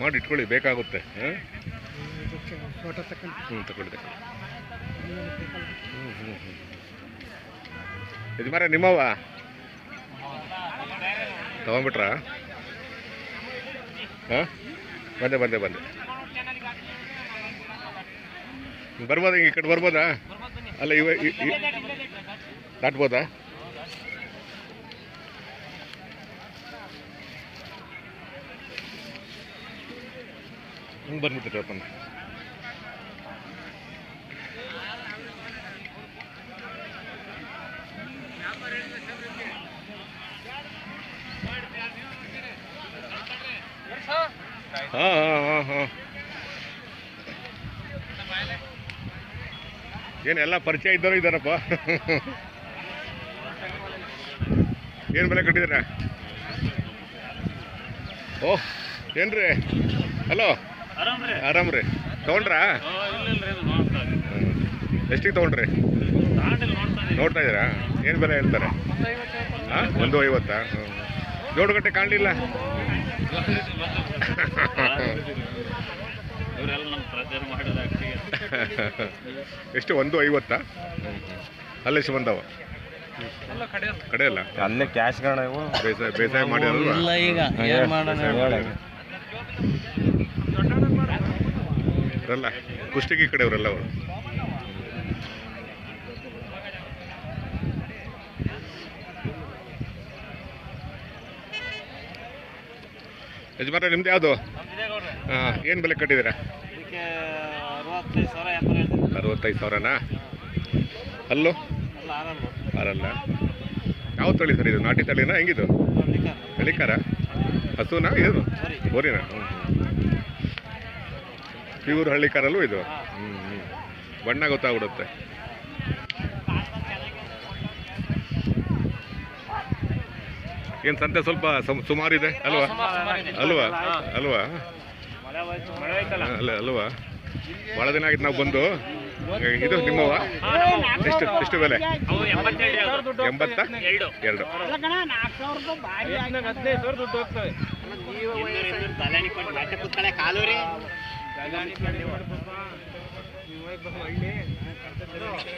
ಮಾಡಿ ಇಟ್ಕೊಳ್ಳಿ, ಬೇಕಾಗುತ್ತೆ. ಫೋಟೋ ಹ್ಞೂ ಹ್ಞೂ ಇದು ಯಜಮಾನ ನಿಮ್ಮವ ತಗೊಂಬಿಟ್ರಾ ಹಾಂ? ಬಂದೆ ಬಂದೆ ಬಂದೆ. ಬರ್ಬೋದಾ ಈ ಕಡೆ, ಬರ್ಬೋದಾ? ಅಲ್ಲ, ಇವ ದಾಟ್ಬೋದಾ ಹಿಂಗೆ ಬಂದ್ಬಿಟ್ಟಿರಪ್ಪ ಹಾಂ ಹಾಂ ಹಾಂ ಹಾಂ. ಏನು ಎಲ್ಲ ಪರಿಚಯ ಇದ್ದವರು ಇದ್ದಾರಪ್ಪ? ಏನು ಬೆಲೆ ಕಟ್ಟಿದ್ದೀರಾ? ಓಹ್ ಏನ್ರಿ? ಹಲೋ? ಆರಾಮ್ರಿ ಆರಾಮ್ರಿ ತೊಗೊಂಡ್ರಾ? ಎಷ್ಟಿಗೆ ತೊಗೊಂಡ್ರಿ? ನೋಡ್ತಾ ಇದ್ದೀರಾ ಏನು ಬೆಲೆ ಹೇಳ್ತಾರೆ? ಹಾಂ ಒಂದು ಐವತ್ತಾ ಹ್ಞೂ ಜೋಡು ಗಟ್ಟೆ ಕಾಣಲಿಲ್ಲ ಎಷ್ಟು ಒಂದು ಐವತ್ತಾ ಅಲ್ಲ ಎಷ್ಟು ಬಂದವ? ಕಡೆಯಲ್ಲ? ಕಡೆ ಇಲ್ಲ ಅಲ್ಲ ಕ್ಯಾಶ್ ಬೇಸಾಯ ಬೇಸಾಯ ಮಾಡಿರಲ್ವಾ ಇವರಲ್ಲ ಕುಷ್ಟಗಿ ಕಡೆಯವರೆಲ್ಲ ಅವರು. ಯಜಮಾನ ನಿಮ್ದು ಯಾವುದು? ಹಾಂ, ಏನು ಬೆಲೆ ಕಟ್ಟಿದ್ದೀರಾ? ಅರವತ್ತೈದು ಸಾವಿರನಾ? ಅಲ್ಲೋ? ಅರಲ್ಲ ಯಾವ ತಳಿ ಸರ್ ಇದು? ನಾಟಿ ತಳಿನಾ? ಹೆಂಗಿದು? ಹಳಿಕಾರ ಹಸುನಾ? ಇದು? ಬೋರಿನಾ? ಹ್ಞೂ ಪ್ಯೂರ್ ಹಳ್ಳಿಕಾರಲ್ಲೂ ಇದು. ಹ್ಞೂ ಹ್ಞೂ ಬಣ್ಣ ಗೊತ್ತಾಗ್ಬಿಡುತ್ತೆ. ಏನು ಸಂತೆ ಸ್ವಲ್ಪ ಸುಮಾರು ಸುಮಾರಿದೆ ಅಲ್ವಾ? ಅಲ್ವಾ? ಅಲ್ವಾ? ಅಲ್ಲ ಅಲ್ವಾ? ಭಾಳ ದಿನ ಆಗಿತ್ತು ನಾವು ಬಂದು. ಇದು ನಿಮ್ಮವ? ಎಷ್ಟು ಎಷ್ಟು ಬೆಲೆ? ಎಂಬತ್ತ? ಎರಡು. ಎರಡು. ಹದಿನೈದು जाएगा नहीं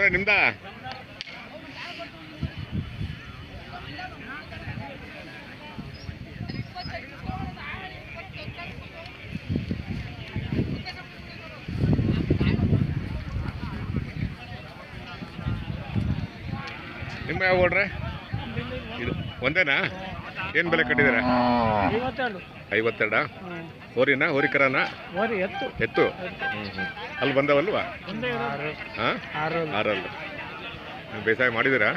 ಹೋಗ್ತವೆ ತಲೆನಿ ಕೊಟ್ಟು ಮತ್ತೆ ಕೂತ್ಕೊಳ್ಳೆ ಕಾಲು ರೀ? ನೋಡ್ರೆ ನಿಮ್ದ ನಿಮ್ಮ ಯಾವ ಇದು ಒಂದೇನಾ? ಏನು ಬೆಲೆ ಕಟ್ಟಿದ್ದೀರಾ? ಐವತ್ತೆರಡು. ಐವತ್ತೆರಡ? ಹೋರಿನಾ? ಹೋರಿಕರನಾ? ಹೋರಿ ಎತ್ತು. ಎತ್ತು? ಅಲ್ಲಿ ಬಂದವಲ್ವಾ. ಹಾಂ? ಆರಲ್ಲ. ನೀವು ಬೇಸಾಯ ಮಾಡಿದ್ದೀರಾ?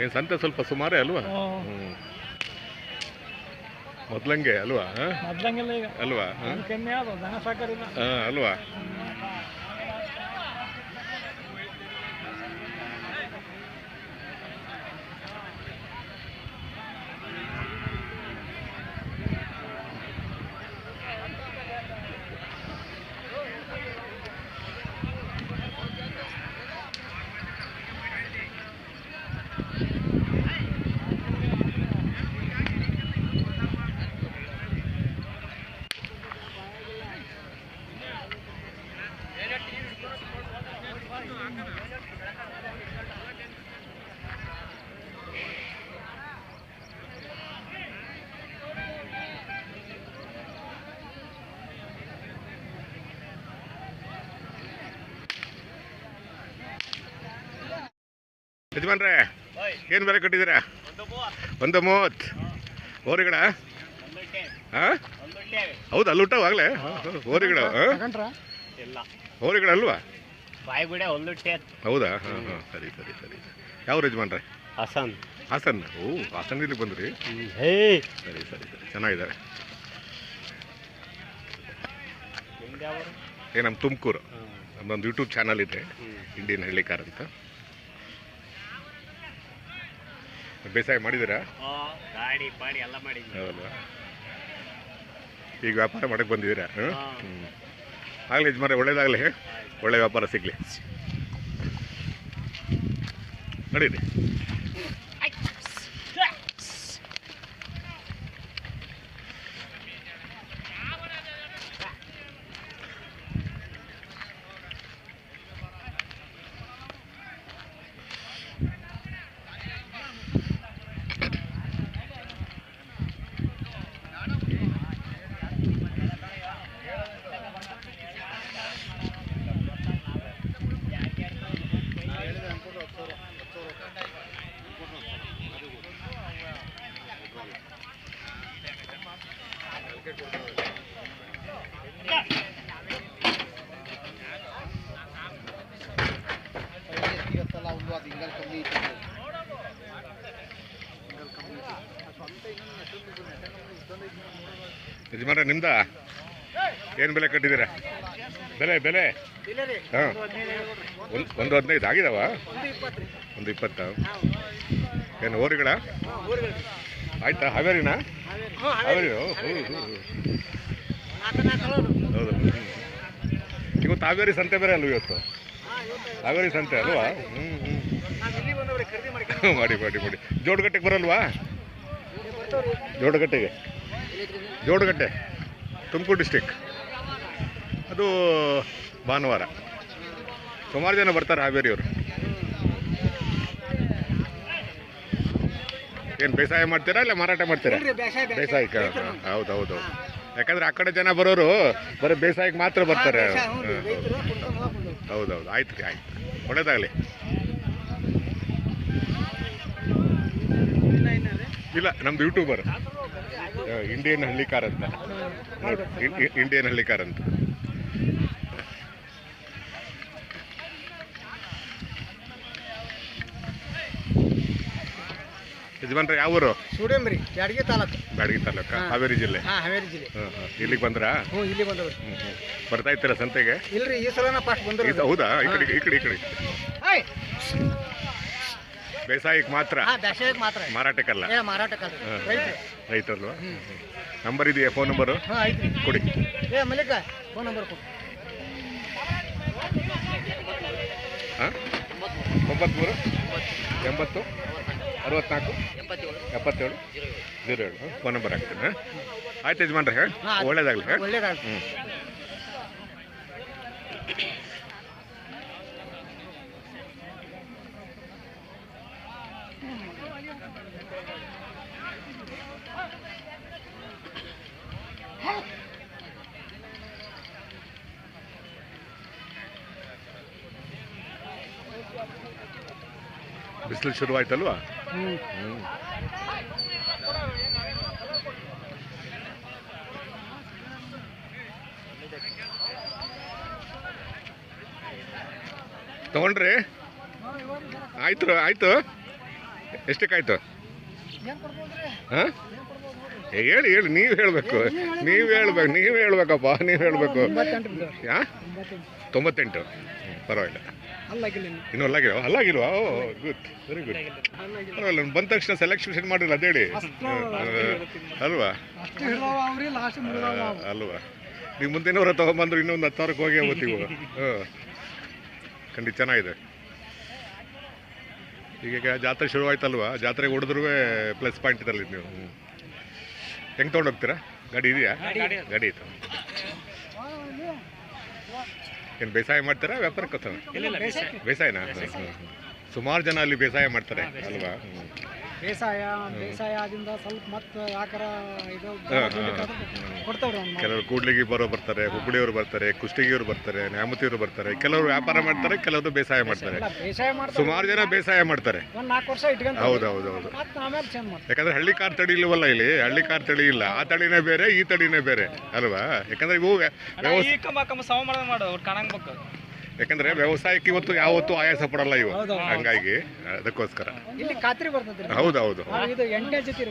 ಏನು ಸಂತೆ ಸ್ವಲ್ಪ ಸುಮಾರೇ ಅಲ್ವಾ? ಹ್ಞೂ ಮೊದ್ಲಂಗೆ ಅಲ್ವಾ ಮೊದ್ಲಂಗೆಲ್ಲ ಈಗ ಅಲ್ವಾ ಹಾಂ? ಅದು ಕಮ್ಮಿ ಆದ ದನ ಸಾಕಾರಿಲ್ಲ. ಹಾಂ ಅಲ್ವಾ? ಯಜಮಾನ್ರೆ ಏನು ಬೆಲೆ ಕಟ್ಟಿದ್ದೀರಾ? ಒಂದು ಮೂವತ್ತು. ಓರಿಗಡ ಹಾಂ ಹೌದು ಅಲ್ಲಿ ಹುಟ್ಟವಾಗಲೇ ಓರಿಗಡ ಹಾಂ ತಗೊಂಡ್ರ? ಇಲ್ಲ. ಹೋರಿಗಳಲ್ವಾ ಬಾಯಿ ಬಿಡೆ ಒಂದೊಟ್ಟೆ ಹೌದಾ? ಹಾಂ ಹಾಂ ಸರಿ ಸರಿ ಸರಿ. ಯಾವ ಯಜಮಾನ್ರೆ? ಹಾಸನ್. ಹಾಸನ್. ಓ ಹಾಸನ್ ಇಲ್ಲಿ ಬಂದ್ರಿ? ಹೇ. ಸರಿ ಸರಿ ಸರಿ. ಚೆನ್ನಾಗಿದ್ದಾರೆ. ಏ ನಮ್ಮ ತುಮಕೂರು. ನಮ್ಮದೊಂದು ಯೂಟ್ಯೂಬ್ ಚಾನಲ್ ಇದೆ. ಇಂಡಿಯನ್ ಹಳ್ಳಿಕಾರ್ ಅಂತ. ಬೇಸಾಯ ಮಾಡಿದ್ದೀರಾ? ಗಾಡಿ ಪಾಡಿ ಎಲ್ಲ ಮಾಡಿದ್ವಿ. ಈಗ ವ್ಯಾಪಾರ ಮಾಡಕ್ಕೆ ಬಂದಿದ್ದೀರಾ. ಹ್ಞೂ ಆಗಲಿ ಯಜಮಾನ್ರೆ ಒಳ್ಳೇದಾಗಲಿ ಒಳ್ಳೆ ವ್ಯಾಪಾರ ಸಿಗಲಿ. ನಡೀರಿ. ಯಜಮಾನ್ರೆ, ನಿಮ್ದ? ಏನು ಬೆಲೆ ಕಟ್ಟಿದ್ದೀರಾ? ಬೆಲೆ ಬೆಲೆ? ಹಾಂ. ಒಂದು ಹದಿನೈದು ಆಗಿದಾವ? ಒಂದು ಇಪ್ಪತ್ತ? ಏನು ಓರಿಗಳ ಆಯ್ತಾ, ಹಾವೇರಿನಾ? ಹಾವೇರಿ. ಹೌದು. ಇವತ್ತು ಹಾವೇರಿ ಸಂತೆ ಬೇರೆ ಅಲ್ವ ಇವತ್ತು? ಹಾವೇರಿ ಸಂತೆ ಅಲ್ವಾ? ಹ್ಞೂ ಹ್ಞೂ ಮಾಡಿ ಮಾಡಿ ಮಾಡಿ. ಜೋಡುಗಟ್ಟೆಗೆ ಬರಲ್ವಾ? ಜೋಡಗಟ್ಟೆಗೆ? ಜೋಡಗಟ್ಟೆ ತುಮಕೂರು ಡಿಸ್ಟಿಕ್ ಅದು ಭಾನುವಾರ. ಸುಮಾರು ಜನ ಬರ್ತಾರೆ ಹಾವೇರಿಯವರು. ಏನು ಬೇಸಾಯ ಮಾಡ್ತೀರಾ ಇಲ್ಲ ಮಾರಾಟ ಮಾಡ್ತೀರಾ? ಬೇಸಾಯಕ್ಕೆ? ಹೌದು ಹೌದು ಹೌದು ಯಾಕಂದ್ರೆ ಆ ಕಡೆ ಜನ ಬರೋರು ಬರೀ ಬೇಸಾಯಕ್ಕೆ ಮಾತ್ರ ಬರ್ತಾರೆ. ಹೌದು. ಹೌದು ಆಯ್ತು ರೀ ಆಯ್ತು. ಒಳ್ಳೇದಾಗಲಿ. ಇಲ್ಲ ನಮ್ದು ಯೂಟ್ಯೂಬರ್ ಇಂಡಿಯನ್ ಹಳ್ಳಿಕಾರ ಅಂತ. ನೋಡಿ ಇಂಡಿಯನ್ ಹಳ್ಳಿಕಾರ ಅಂತ ಯಜಮಾನ್ರ ಯಾವ ಊರು? ಸುಡೇಮ್ರಿ ಬ್ಯಾಡಗಿ ತಾಲೂಕು. ಬ್ಯಾಡಗಿ ತಾಲೂಕ? ಹಾವೇರಿ ಜಿಲ್ಲೆ? ಹಾ ಹಾವೇರಿ ಜಿಲ್ಲೆ. ಹಾಂ ಹಾಂ. ಇಲ್ಲಿಗೆ ಬಂದ್ರಾ? ಹ್ಞೂ ಇಲ್ಲಿ ಬಂದವ್ರಿ. ಹ್ಞೂ. ಬರ್ತಾ ಇದ್ದೀರಾ ಸಂತೆಗೆ? ಇಲ್ರಿ ಈ ಸಲನ ಫಸ್ಟ್ ಬಂದ್ರು ಹೌದಾ? ಈ ಕಡೆ ಈ ಕಡೆ ಈ ಕಡೆ. ಬೇಸಾಯಕ್ಕೆ ಮಾತ್ರ? ಹಾ ಬ್ಯಾಸಾಯಕ್ಕೆ ಮಾತ್ರ. ಮಾರಾಟಕ್ಕಲ್ಲ? ಏ ರೈತ್ರಿ. ರೈತಲ್ವಾ ನಂಬರ್ ಇದೆಯಾ ಫೋನ್ ನಂಬರು? ಹಾಂ ಐತ್ರಿ. ಕೊಡಿ. ಏ ಮಲ್ಲಿಕ ಫೋನ್ ನಂಬರ್ ಕೊಡು. ಹಾಂ? ಒಂಬತ್ಮೂರು? ಎಂಬತ್ತು? ಅರವತ್ನಾಲ್ಕು? ಎಪ್ಪತ್ತೇಳು? ಜೀರೋ ಏಳು. ಫೋನ್ ನಂಬರ್ ಹಾಕ್ತೀನಿ ಆಯ್ತು ಯಜಮಾನ್ರೆ. ಒಳ್ಳೇದಾಗಲಿ ಒಳ್ಳೇದಾಗ್ಲಿ. ಹ್ಞೂ ಬಿಸಿಲು ಶುರುವಾಯ್ತಲ್ವಾ? ತಗೊಂಡ್ರಿ. ಆಯ್ತು ಆಯ್ತು. ಎಷ್ಟಕ್ಕಾಯ್ತು? ಹಾಂ? ಹೇಳಿ ಹೇಳಿ ನೀವು ಹೇಳಬೇಕು. ನೀವು ಹೇಳ್ಬೇಕು ನೀವು ಹೇಳ್ಬೇಕಪ್ಪ ನೀವು ಹೇಳಬೇಕು. ಯಾ ತೊಂಬತ್ತೆಂಟು. ಪರವಾಗಿಲ್ಲ. ಇನ್ನು ಅಲ್ಲಾಗಿರೋ ಅಲ್ಲಾಗಿಲ್ವಾ? ಓ ಗುಡ್ ವೆರಿ ಗುಡ್ ಪರವಾಗಿಲ್ಲ ಬಂದ ತಕ್ಷಣ ಸೆಲೆಕ್ಷನ್ ಮಾಡಿಲ್ಲ ಅದೇಳಿ ಅಲ್ವಾ? ಅಲ್ವಾ? ನೀವು. ಮುಂದಿನವರ ತಗೊಂಬಂದ್ರೆ ಇನ್ನೊಂದು ಹತ್ತು ಸಾವಿರಕ್ಕೆ ಹೋಗಿ ಹೋಗ್ತೀವಿ? ಹ್ಞೂ ಖಂಡಿತ ಚೆನ್ನಾಗಿದೆ. ಈಗ ಜಾತ್ರೆ ಶುರುವಾಯ್ತಲ್ವ? ಜಾತ್ರೆಗೆ ಹೊಡೆದ್ರೂ ಪ್ಲಸ್ ಪಾಯಿಂಟ್ ಇದರಲ್ಲಿ ನೀವು. ಹೆಂಗೆ ತೊಗೊಂಡೋಗ್ತೀರಾ ಗಾಡಿ ಇದೆಯಾ? ಗಾಡಿ ಐತೆ ಏನು ಬೇಸಾಯ ಮಾಡ್ತಾರಾ ವ್ಯಾಪಾರಕ್ಕೆ ಹೋಗ್ತಾವೆ ಬೇಸಾಯನಾ? ಸುಮಾರು ಜನ ಅಲ್ಲಿ ಬೇಸಾಯ ಮಾಡ್ತಾರೆ ಅಲ್ವಾ. ಬೇಸಾಯ ಬೇಸಾಯ ಆದಿಂದ ಸ್ವಲ್ಪ ಮತ್ತೆ ಯಾಕರ ಇದು. ಕೊಡ್ತಾವ್ರಿ ಕೆಲವರು ಕೂಡ್ಲಿಗಿ ಬರೋ ಬರ್ತಾರೆ ಹುಬ್ಬಳ್ಳಿಯವರು ಬರ್ತಾರೆ ಕುಷ್ಟಗಿಯವರು ಬರ್ತಾರೆ ನ್ಯಾಮತಿಯವರು ಬರ್ತಾರೆ ಕೆಲವರು ವ್ಯಾಪಾರ ಮಾಡ್ತಾರೆ ಕೆಲವರು ಬೇಸಾಯ ಮಾಡ್ತಾರೆ. ಸುಮಾರು ಜನ ಬೇಸಾಯ ಮಾಡ್ತಾರೆ. ಒಂದು ನಾಲ್ಕು ವರ್ಷ ಇಟ್ಕೊಂಡು ಹೌದು ಹೌದು ಹೌದು ಮತ್ತೆ ಆಮೇಲೆ ಚೇಂಜ್ ಮಾಡ್ತಾರೆ. ಯಾಕಂದ್ರೆ ಹಳ್ಳಿ ಕಾರ್ ತಳಿ ಇಲ್ಲವಲ್ಲ ಇಲ್ಲಿ? ಹಳ್ಳಿ ಕಾರ್ ತಳಿ ಇಲ್ಲ. ಆ ತಳಿನೇ ಬೇರೆ ಈ ತಳಿನೇ ಬೇರೆ. ಅಲ್ವಾ? ಯಾಕಂದ್ರೆ ಇವು ಯಾಕಂದ್ರೆ ವ್ಯವಸಾಯಕ್ಕೆ ಇವತ್ತು ಯಾವತ್ತು ಆಯಾಸ ಪಡಲ್ಲ ಇವು. ಹಂಗಾಗಿ ಅದಕ್ಕೋಸ್ಕರ. ಇಲ್ಲಿ ಖಾತ್ರಿ ಬರ್ತದ್ರಿ ಹೌದು ಹೌದು. ಇದು ಎಂಟನೇ ಜೊತೆ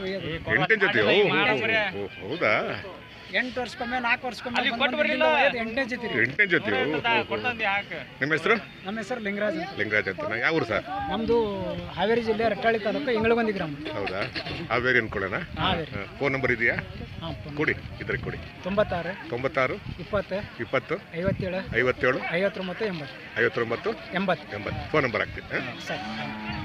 ಹೌದಾ? ಎಂಟು ವರ್ಷಕ್ಕೊಮ್ಮೆ ನಾಲ್ಕು ವರ್ಷಕ್ಕೊಮ್ಮೆ ಅಲ್ಲಿ ಕೊಟ್ಟು ಬರ್ಲಿಲ್ಲ? ಎಂಟನೇ ಜೊತೆ ರೀ ಎಂಟನೇ ಜೊತೆ ನಿಮ್ಮ ಹೆಸರು? ನಮ್ಮ ಹೆಸರು ಲಿಂಗರಾಜ್ ಅಂತ. ಲಿಂಗರಾಜ್ ಅಂತ. ಯಾವ ಊರು ಸರ್? ನಮ್ದು ಹಾವೇರಿ ಜಿಲ್ಲೆ ರಟ್ಟಾಳಿ ತಾಲೂಕು ಇಂಗಳಗೊಂದಿ ಗ್ರಾಮ. ಹೌದಾ? ಹಾವೇರಿ ಅನ್ಕೊಳ್ಳೋಣ. ಹಾವೇರಿ. ಫೋನ್ ನಂಬರ್ ಇದೆಯಾ? ಹಾಂ ಕೊಡಿ ಇದ್ರಿಗೆ ಕೊಡಿ. ತೊಂಬತ್ತಾರು ತೊಂಬತ್ತಾರು ಇಪ್ಪತ್ತು ಇಪ್ಪತ್ತು ಐವತ್ತೇಳು ಐವತ್ತೇಳು ಐವತ್ತೊಂಬತ್ತು ಎಂಬತ್ತು. ಐವತ್ತೊಂಬತ್ತು ಎಂಬತ್ತು. ಎಂಬತ್ತು. ಫೋನ್ ನಂಬರ್ ಹಾಕ್ತೀನಿ ಹಾಂ? ಸರಿ.